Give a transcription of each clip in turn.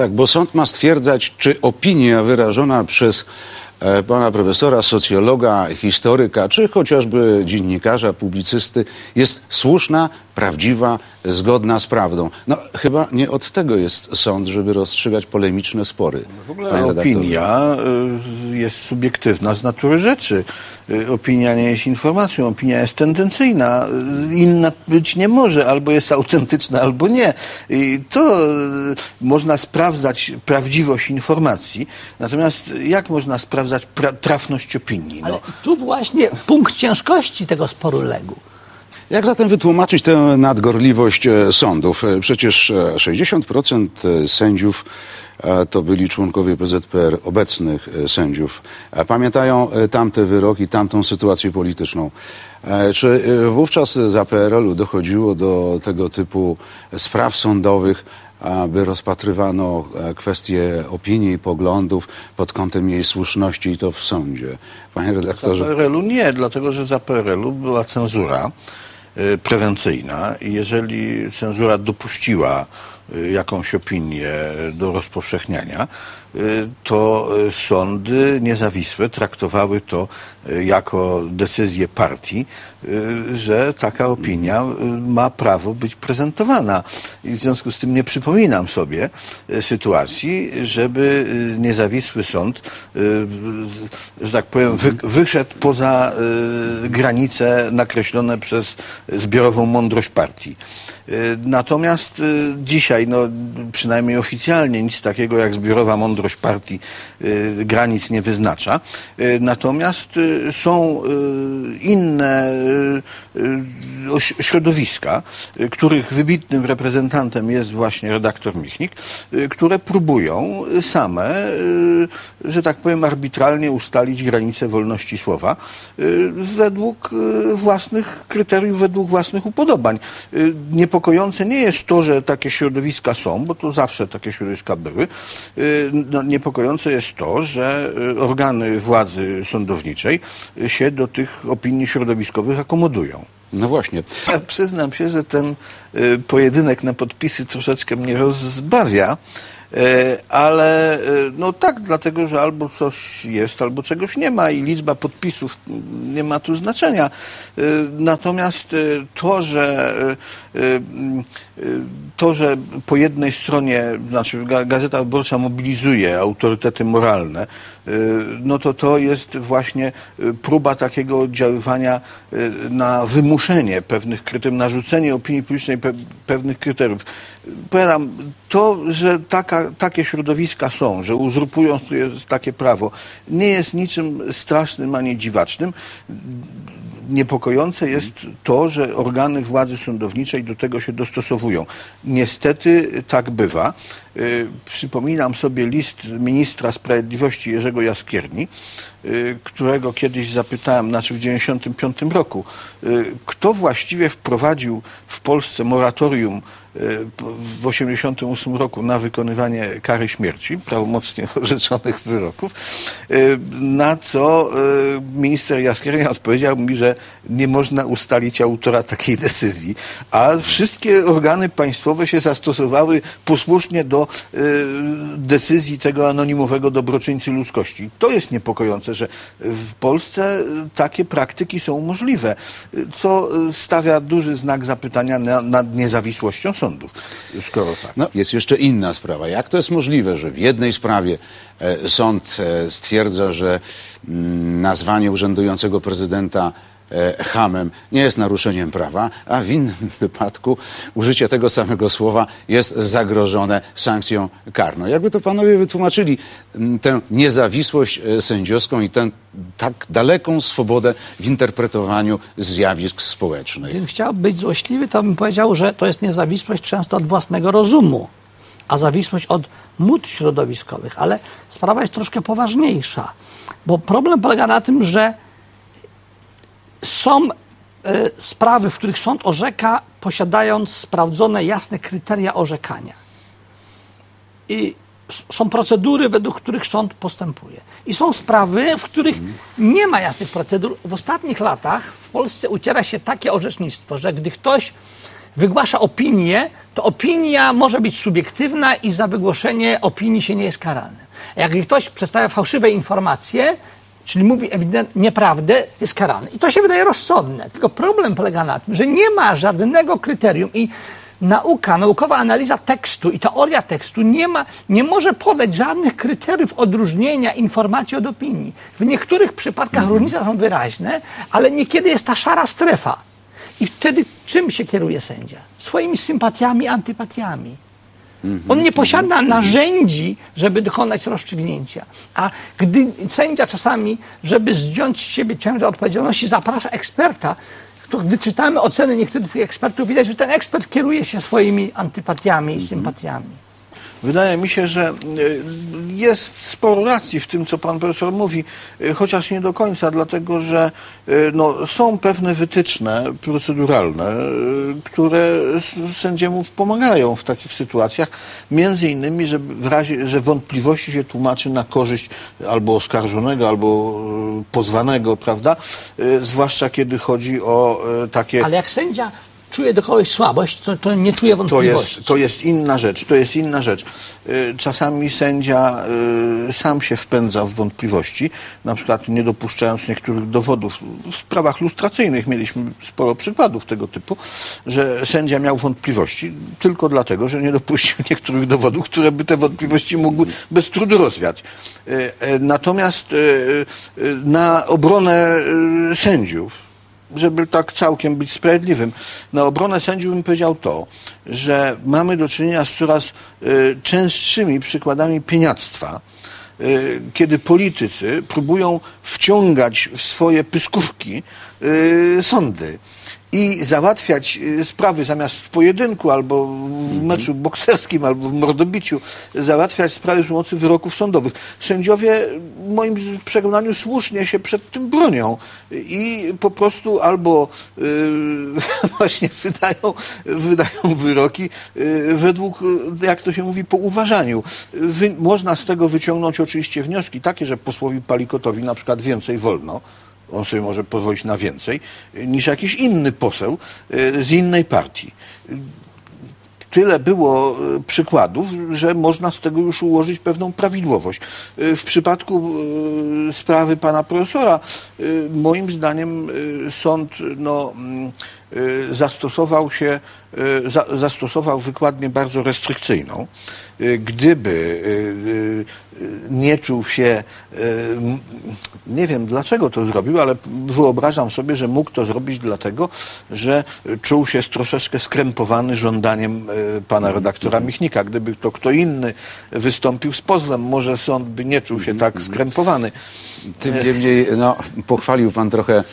Tak, bo sąd ma stwierdzać, czy opinia wyrażona przez e, pana profesora, socjologa, historyka, czy chociażby dziennikarza, publicysty jest słuszna, prawdziwa, zgodna z prawdą. No chyba nie od tego jest sąd, żeby rozstrzygać polemiczne spory. W ogóle opinia y, jest subiektywna z natury rzeczy. Y, Opinia nie jest informacją, opinia jest tendencyjna. Y, Inna być nie może, albo jest autentyczna, albo nie. I to można sprawdzać prawdziwość informacji, natomiast jak można sprawdzać pra- trafność opinii? Ale No, tu właśnie punkt ciężkości tego sporu legł. Jak zatem wytłumaczyć tę nadgorliwość e, sądów? E, Przecież e, 60% sędziów e, to byli członkowie PZPR, obecnych sędziów. Pamiętają tamte wyroki, tamtą sytuację polityczną. Czy wówczas za PRL-u dochodziło do tego typu spraw sądowych, aby rozpatrywano kwestie opinii i poglądów pod kątem jej słuszności i to w sądzie? Panie Za redaktorze. PRL-u nie, dlatego że za PRL-u była cenzura prewencyjna i jeżeli cenzura dopuściła y, jakąś opinię do rozpowszechniania, y, to y, sądy niezawisłe traktowały to y, jako decyzję partii, y, że taka opinia y, ma prawo być prezentowana. I w związku z tym nie przypominam sobie y, sytuacji, żeby y, niezawisły sąd, y, y, że tak powiem, wy, wyszedł poza y, granice nakreślone przez zbiorową mądrość partii. Y, Natomiast y, dzisiaj, no, przynajmniej oficjalnie, nic takiego jak zbiorowa mądrość partii y, granic nie wyznacza. Natomiast są inne środowiska, których wybitnym reprezentantem jest właśnie redaktor Michnik, które próbują same, że tak powiem, arbitralnie ustalić granice wolności słowa według własnych kryteriów, według własnych upodobań. Y, Niepokojące nie jest to, że takie środowiska są, bo to zawsze takie środowiska były. Y, No, niepokojące jest to, że y, organy władzy sądowniczej się do tych opinii środowiskowych akomodują. No właśnie. Ja przyznam się, że ten y, pojedynek na podpisy troszeczkę mnie rozbawia, ale y, no tak, dlatego, że albo coś jest, albo czegoś nie ma i liczba podpisów nie ma tu znaczenia. Y, Natomiast to, że to, że po jednej stronie, znaczy Ga- Gazeta Wyborcza mobilizuje autorytety moralne, no to to jest właśnie próba takiego oddziaływania na wymuszenie pewnych kryteriów, narzucenie opinii publicznej pe pewnych kryteriów. Powiadam, to, że taka, takie środowiska są, że uzurpują takie prawo, nie jest niczym strasznym ani dziwacznym niepokojące jest to, że organy władzy sądowniczej do tego się dostosowują. Niestety tak bywa. Y, Przypominam sobie list ministra sprawiedliwości Jerzego Jaskierni, y, którego kiedyś zapytałem, znaczy w 1995 roku, y, kto właściwie wprowadził w Polsce moratorium w 1988 roku na wykonywanie kary śmierci, prawomocnie orzeczonych wyroków, y, na co y, minister Jaskiernia odpowiedział mi, że nie można ustalić autora takiej decyzji, a wszystkie organy państwowe się zastosowały posłusznie do y, decyzji tego anonimowego dobroczyńcy ludzkości. To jest niepokojące, że w Polsce takie praktyki są możliwe, co stawia duży znak zapytania na- nad niezawisłością sądów, skoro tak. No, jest jeszcze inna sprawa. Jak to jest możliwe, że w jednej sprawie e, sąd e, stwierdza, że mm, nazwanie urzędującego prezydenta hamem nie jest naruszeniem prawa, a w innym wypadku użycie tego samego słowa jest zagrożone sankcją karną. Jakby to panowie wytłumaczyli tę niezawisłość e, sędziowską i tę tak daleką swobodę w interpretowaniu zjawisk społecznych? Gdybym chciał być złośliwy, to bym powiedział, że to jest niezawisłość często od własnego rozumu, a zawisłość od mód środowiskowych. Ale sprawa jest troszkę poważniejsza, bo problem polega na tym, że są e, sprawy, w których sąd orzeka, posiadając sprawdzone, jasne kryteria orzekania. I są procedury, według których sąd postępuje. I są sprawy, w których nie ma jasnych procedur. W ostatnich latach w Polsce uciera się takie orzecznictwo, że gdy ktoś wygłasza opinię, to opinia może być subiektywna i za wygłoszenie opinii się nie jest karany. A jak ktoś przedstawia fałszywe informacje, czyli mówi ewidentnie nieprawdę, jest karany. I to się wydaje rozsądne. Tylko problem polega na tym, że nie ma żadnego kryterium i nauka, naukowa analiza tekstu i teoria tekstu nie, ma, nie może podać żadnych kryteriów odróżnienia informacji od opinii. W niektórych przypadkach różnice są wyraźne, ale niekiedy jest ta szara strefa. I wtedy czym się kieruje sędzia? Swoimi sympatiami, antypatiami. On nie posiada narzędzi, żeby dokonać rozstrzygnięcia. A gdy sędzia czasami, żeby zdjąć z siebie ciężar odpowiedzialności, zaprasza eksperta, to gdy czytamy oceny niektórych ekspertów, widać, że ten ekspert kieruje się swoimi antypatiami i sympatiami. Wydaje mi się, że y, jest sporo racji w tym, co pan profesor mówi, y, chociaż nie do końca, dlatego że y, no, są pewne wytyczne proceduralne, które sędziemu pomagają w takich sytuacjach. Między innymi, że w razie, że wątpliwości się tłumaczy na korzyść albo oskarżonego, albo pozwanego, prawda? Zwłaszcza kiedy chodzi o takie Ale jak sędzia czuje do kogoś słabość, to, to nie czuje to wątpliwości. jest, to jest inna rzecz, to jest inna rzecz. Y, Czasami sędzia y, sam się wpędza w wątpliwości, na przykład nie dopuszczając niektórych dowodów. W sprawach lustracyjnych mieliśmy sporo przykładów tego typu, że sędzia miał wątpliwości tylko dlatego, że nie dopuścił niektórych dowodów, które by te wątpliwości mogły bez trudu rozwiać. Y, Natomiast na obronę sędziów, żeby tak całkiem być sprawiedliwym, na obronę sędziów bym powiedział to, że mamy do czynienia z coraz y, częstszymi przykładami pieniactwa, y, kiedy politycy próbują wciągać w swoje pyskówki y, sądy i załatwiać y, sprawy zamiast w pojedynku albo w meczu bokserskim albo w mordobiciu, załatwiać sprawy z pomocy wyroków sądowych. Sędziowie w moim przekonaniu słusznie się przed tym bronią i po prostu albo y, właśnie wydają, wydają wyroki y, według, y, jak to się mówi, po uważaniu. Wy, można z tego wyciągnąć oczywiście wnioski takie, że posłowi Palikotowi na przykład więcej wolno, on sobie może pozwolić na więcej, niż jakiś inny poseł y, z innej partii. Tyle było y, przykładów, że można z tego już ułożyć pewną prawidłowość. Y, W przypadku sprawy pana profesora, moim zdaniem sąd no, mm, zastosował się, y, za, zastosował wykładnię bardzo restrykcyjną. Y, Gdyby y, y, y, nie czuł się, y, nie wiem dlaczego to zrobił, ale wyobrażam sobie, że mógł to zrobić dlatego, że czuł się troszeczkę skrępowany żądaniem y, pana redaktora Michnika. Gdyby to kto inny wystąpił z pozwem, może sąd by nie czuł się tak skrępowany. Tym niemniej, no, pochwalił pan trochę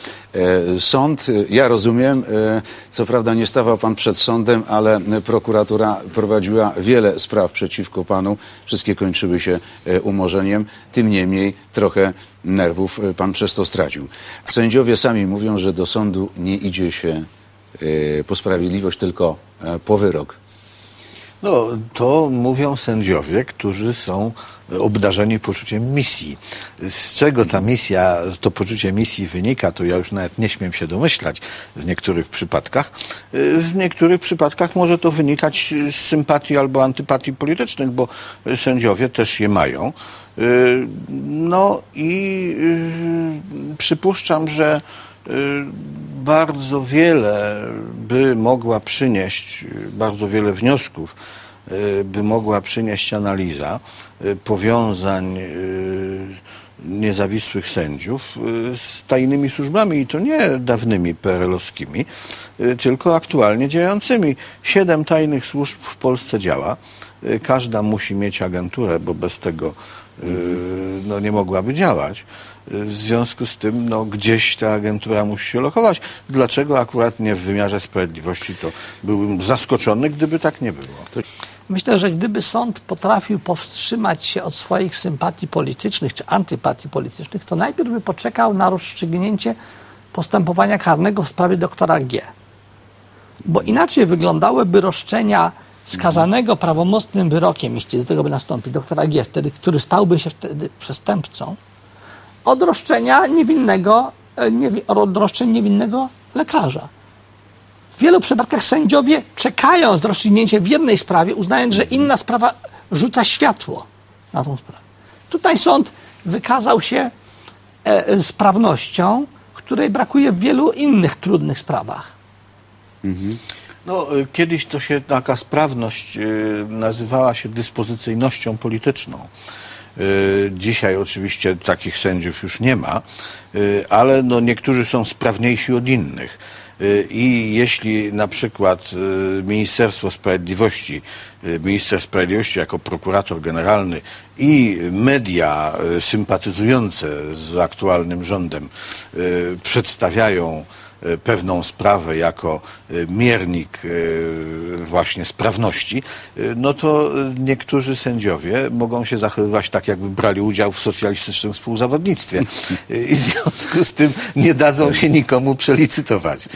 sąd. Ja rozumiem, e, co prawda nie stawał pan przed sądem, ale prokuratura prowadziła wiele spraw przeciwko panu. Wszystkie kończyły się e, umorzeniem. Tym niemniej trochę nerwów e, pan przez to stracił. Sędziowie sami mówią, że do sądu nie idzie się e, po sprawiedliwość, tylko e, po wyrok. No, to mówią sędziowie, którzy są obdarzeni poczuciem misji. Z czego ta misja, to poczucie misji wynika, to ja już nawet nie śmiem się domyślać w niektórych przypadkach. W niektórych przypadkach może to wynikać z sympatii albo antypatii politycznych, bo sędziowie też je mają. No i y, przypuszczam, że y, bardzo wiele by mogła przynieść, bardzo wiele wniosków y, by mogła przynieść analiza y, powiązań y, niezawisłych sędziów z tajnymi służbami i to nie dawnymi PRL-owskimi, tylko aktualnie działającymi. Siedem tajnych służb w Polsce działa. Y, Każda musi mieć agenturę, bo bez tego y, no, nie mogłaby działać. Y, W związku z tym no, gdzieś ta agentura musi się lokować. Dlaczego akurat nie w wymiarze sprawiedliwości, to byłbym zaskoczony, gdyby tak nie było. Myślę, że gdyby sąd potrafił powstrzymać się od swoich sympatii politycznych czy antypatii politycznych, to najpierw by poczekał na rozstrzygnięcie postępowania karnego w sprawie doktora G. Bo inaczej wyglądałyby roszczenia skazanego prawomocnym wyrokiem, jeśli do tego by nastąpił, doktora G, wtedy, który stałby się wtedy przestępcą, od roszczenia niewinnego, e, niewi, od niewinnego lekarza. w wielu przypadkach sędziowie czekają z rozstrzygnięciem w jednej sprawie, uznając, że inna sprawa rzuca światło na tą sprawę. Tutaj sąd wykazał się e, sprawnością, której brakuje w wielu innych trudnych sprawach. No, y, kiedyś to się taka sprawność y, nazywała się dyspozycyjnością polityczną. Y, Dzisiaj oczywiście takich sędziów już nie ma, ale no niektórzy są sprawniejsi od innych. I jeśli na przykład Ministerstwo Sprawiedliwości, minister sprawiedliwości jako prokurator generalny i media sympatyzujące z aktualnym rządem przedstawiają pewną sprawę jako y, miernik y, właśnie sprawności, no to niektórzy sędziowie mogą się zachowywać tak, jakby brali udział w socjalistycznym współzawodnictwie i w związku z tym nie dadzą się nikomu przelicytować.